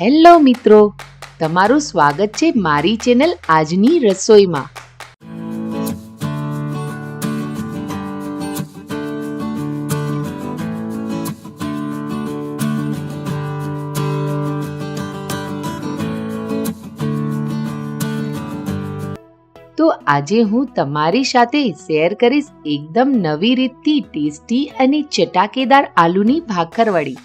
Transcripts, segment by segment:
Hello મિત્રો, તમારું સ્વાગત છે મારી ચેનલ આજની રસોઈમાં. તો આજે હું તમારી સાથે શેર કરીશ એકદમ નવી રીતથી ટેસ્ટી અને ચટાકેદાર આલુની ભાખરવડી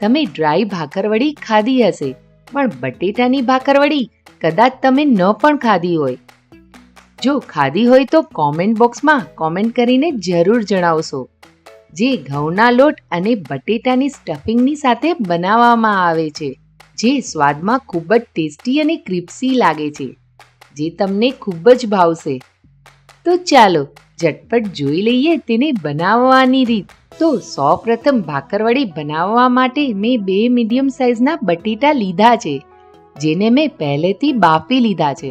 તમે ડ્રાય ભાખરવડી ખાધી હશે, પણ બટેટાની ભાખરવડી કદાચ તમે ન પણ ખાધી હોય. જો ખાધી હોય તો કોમેન્ટ બોક્સમાં કોમેન્ટ કરીને જરૂર જણાવશો, જે ઘઉંના લોટ અને બટેટાની સ્ટફિંગની સાથે બનાવવામાં આવે છે, જે સ્વાદમાં ખૂબ જ ટેસ્ટી અને ક્રિપ્સી લાગે છે, જે તમને ખૂબ જ ભાવશે. તો ચાલો, ઝટપટ જોઈ લઈએ તેને બનાવવાની રીત. તો સૌ પ્રથમ ભાખરવડી બનાવવા માટે મેં બે મીડિયમ સાઇઝના બટેટા લીધા છે, જેને મેં પહેલેથી બાફી લીધા છે.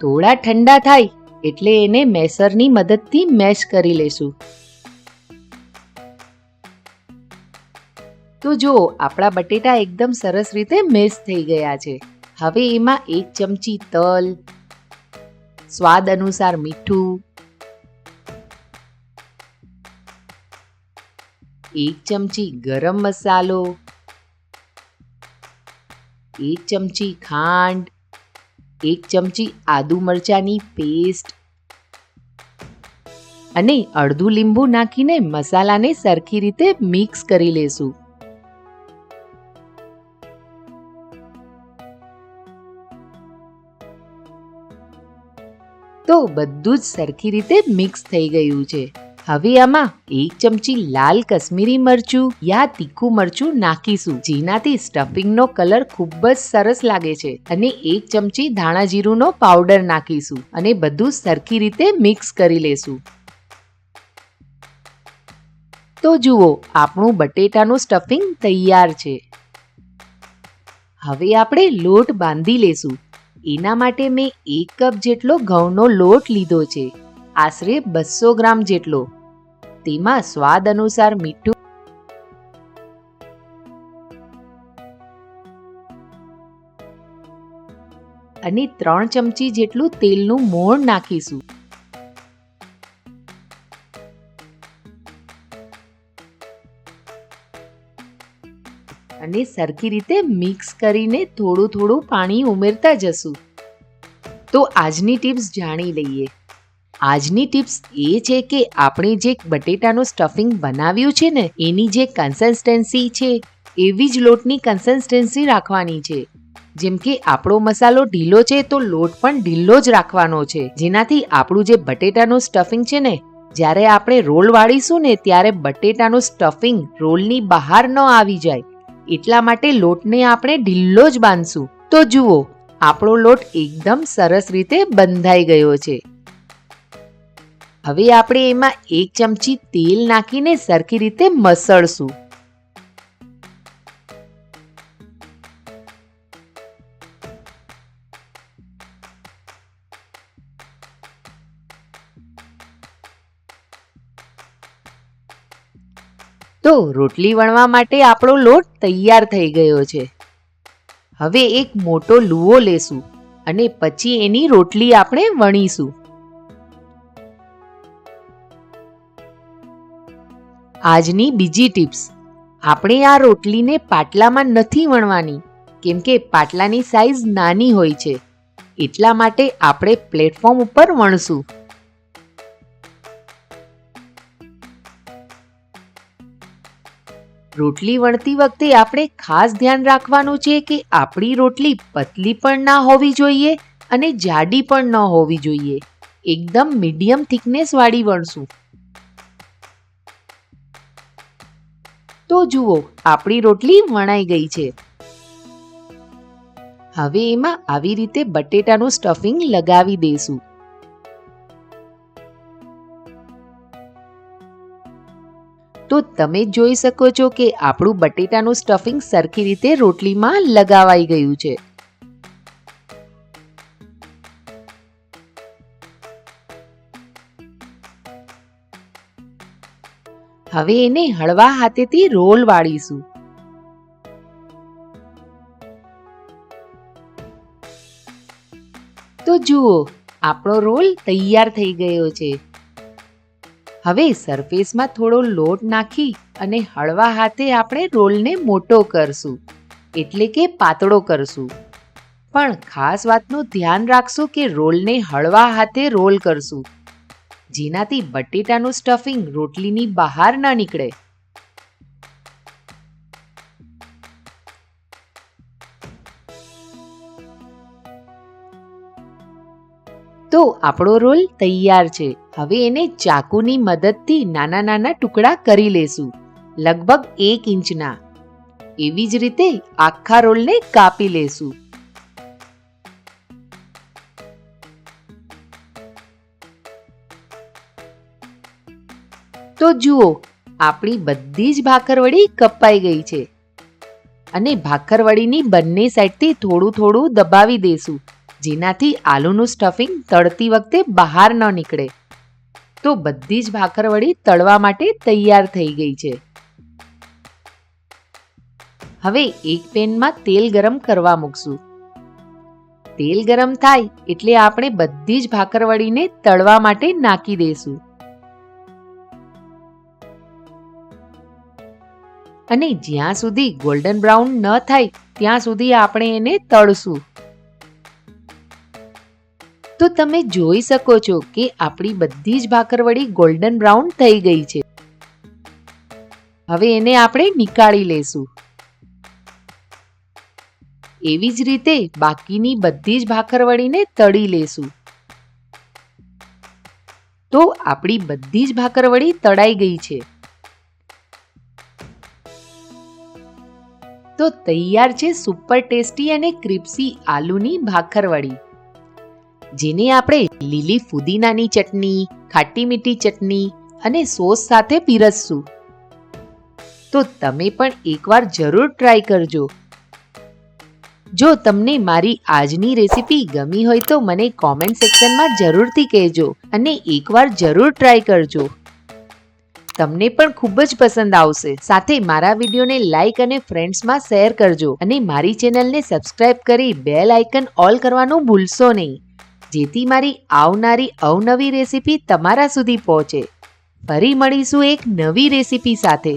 થોડા ઠંડા થાય એટલે એને મેસરની મદદથી મેશ કરી લેશું. તો જુઓ, આપણા બટેટા એકદમ સરસ રીતે મેશ થઈ ગયા છે. હવે એમાં એક ચમચી તલ, સ્વાદ અનુસાર મીઠું એક ચમચી ગરમ મસાલો, એક ચમચી ખાંડ, એક ચમચી આદુ મરચાની પેસ્ટ અને અડધું લીંબુ નાખીને મસાલાને સરખી રીતે મિક્સ કરી લેશું. તો બધું જ સરખી રીતે મિક્સ થઈ ગયું છે. હવે આમાં એક ચમચી લાલ કશ્મીરી મરચું યા તીખું મરચું નાખીશું. જેનાથી સ્ટફિંગનો કલર ખૂબ જ સરસ લાગે છે. અને એક ચમચી ધાણા જીરુંનો પાવડર નાખીશું અને બધું સરખી રીતે મિક્સ કરી લેશું. તો જુઓ, આપણું બટેટાનું સ્ટફિંગ તૈયાર છે. હવે આપણે લોટ બાંધી લેશું. એના માટે મેં એક કપ જેટલો ઘઉંનો લોટ લીધો છે. આશરે બસો ગ્રામ જેટલો. તેમાં સ્વાદ અનુસાર મીઠું અને ત્રણ ચમચી જેટલું તેલનું મોણ નાખીશું. અને સરખી રીતે મિક્સ કરીને થોડું થોડું પાણી ઉમેરતા જશું. તો આજની ટિપ્સ જાણી લઈએ. આજની ટિપ્સ એ છે કે આપણે જે બટેટાનું સ્ટફિંગ બનાવ્યું છે ને, એની જે કન્સિસ્ટન્સી છે, એવી જ લોટની કન્સિસ્ટન્સી રાખવાની છે. જેમ કે આપણો મસાલો ઢીલો છે તો લોટ પણ ઢીલો જ રાખવાનો છે. જેનાથી આપણું જે બટેટાનું સ્ટફિંગ છે ને, જ્યારે આપણે રોલ વાળીશું ને, ત્યારે બટેટાનું સ્ટફિંગ રોલની બહાર ન આવી જાય. એટલા માટે લોટને આપણે ઢીલો જ બાંધશું. તો જુઓ, આપણો લોટ એકદમ સરસ રીતે બંધાઈ ગયો છે. હવે આપણે એમાં એક ચમચી તેલ નાખીને સરખી રીતે મસળશું. તો રોટલી વણવા માટે આપણો લોટ તૈયાર થઈ ગયો છે. હવે એક મોટો લુવો લેશું અને પછી એની રોટલી આપણે વણીશું. આજની બીજી ટિપ્સ. આપણે આ રોટલીને પાટલામાં નથી વણવાની, કેમ કે પાટલાની સાઈઝ નાની હોય છે. એટલા માટે આપણે પ્લેટફોર્મ ઉપર વણશું. રોટલી વણતી વખતે આપણે ખાસ ધ્યાન રાખવાનું છે કે આપણી રોટલી પતલી પણ ના હોવી જોઈએ અને જાડી પણ ન હોવી જોઈએ. એકદમ મીડિયમ થિકનેસ વાળી વણશું. તો જુઓ, આપણી રોટલી વણાઈ ગઈ છે. હવે એમાં આવી રીતે બટેટાનું સ્ટફિંગ લગાવી દઈશું તો તમે જોઈ શકો છો કે આપણું બટેટાનું સ્ટફિંગ સરખી રીતે રોટલીમાં લગાવાઈ ગયું છે. હવે એને હળવા હાથેથી રોલ વાળીશું. તો જુઓ, આપણો રોલ તૈયાર થઈ ગયો છે. હવે સરફેસમાં થોડો લોટ નાખી અને હળવા હાથે આપણે રોલને મોટો કરશું, એટલે કે પાતળો કરશું. પણ ખાસ વાતનું ધ્યાન રાખશું કે રોલને હળવા હાથે રોલ કરશું. જેનાથી બટેટાનું સ્ટફિંગ રોટલીની બહાર ના નીકળે. તો આપણો રોલ તૈયાર છે. હવે એને ચાકુની મદદથી નાના નાના ટુકડા કરી લેશું. લગભગ એક ઇંચના. એવી જ રીતે આખા રોલને કાપી લેશું. જુઓ, આપણી બધી જ ભાખરવડી કપાઈ ગઈ છે. અને ભાખરવડીની બંને સાઈડથી થોડું થોડું દબાવી દેશું, જેનાથી આલુનું સ્ટફિંગ તળતી વખતે બહાર ન નીકળે. તો બધી જ ભાખરવડી તળવા માટે તૈયાર થઈ ગઈ છે. હવે એક પેનમાં તેલ ગરમ કરવા મૂકશું. તેલ ગરમ થાય એટલે આપણે બધી જ ભાખરવડીને તળવા માટે નાખી દઈશું અને જ્યાં સુધી ગોલ્ડન બ્રાઉન ન થાય, ત્યાં સુધી આપણે એને તળશું. તો તમે જોઈ શકો છો કે આપણી બધી જ ભાખરવડી ગોલ્ડન બ્રાઉન થઈ ગઈ છે. હવે એને આપણે નીકાળી લેશું. એવી જ રીતે બાકીની બધી જ ભાખરવડીને તળી લેશું. તો આપણી બધી જ ભાખરવડી તળાઈ ગઈ છે. તો તૈયાર છે સુપર ટેસ્ટી અને ક્રિપ્સી આલુની ભાખરવડી જેને આપણે લીલી ફુદીનાની ચટણી, ખાટી મીઠી ચટણી અને સોસ સાથે પીરસશું. તો તમે પણ એકવાર જરૂર ટ્રાય કરજો. જો તમને મારી આજની રેસીપી ગમી હોય તો મને કોમેન્ટ સેક્શનમાં જરૂરથી કહેજો અને એકવાર જરૂર ટ્રાય કરજો. તમને પણ ખૂબ જ પસંદ આવશે. સાથે મારા વિડીયોને લાઇક અને ફ્રેન્ડ્સમાં શેર કરજો અને મારી ચેનલને સબસ્ક્રાઇબ કરી બેલ આઇકન ઓલ કરવાનું ભૂલશો નહીં. જેથી મારી આવનારી અવનવી રેસીપી તમારા સુધી પહોંચે. ફરી મળીશું એક નવી રેસીપી સાથે.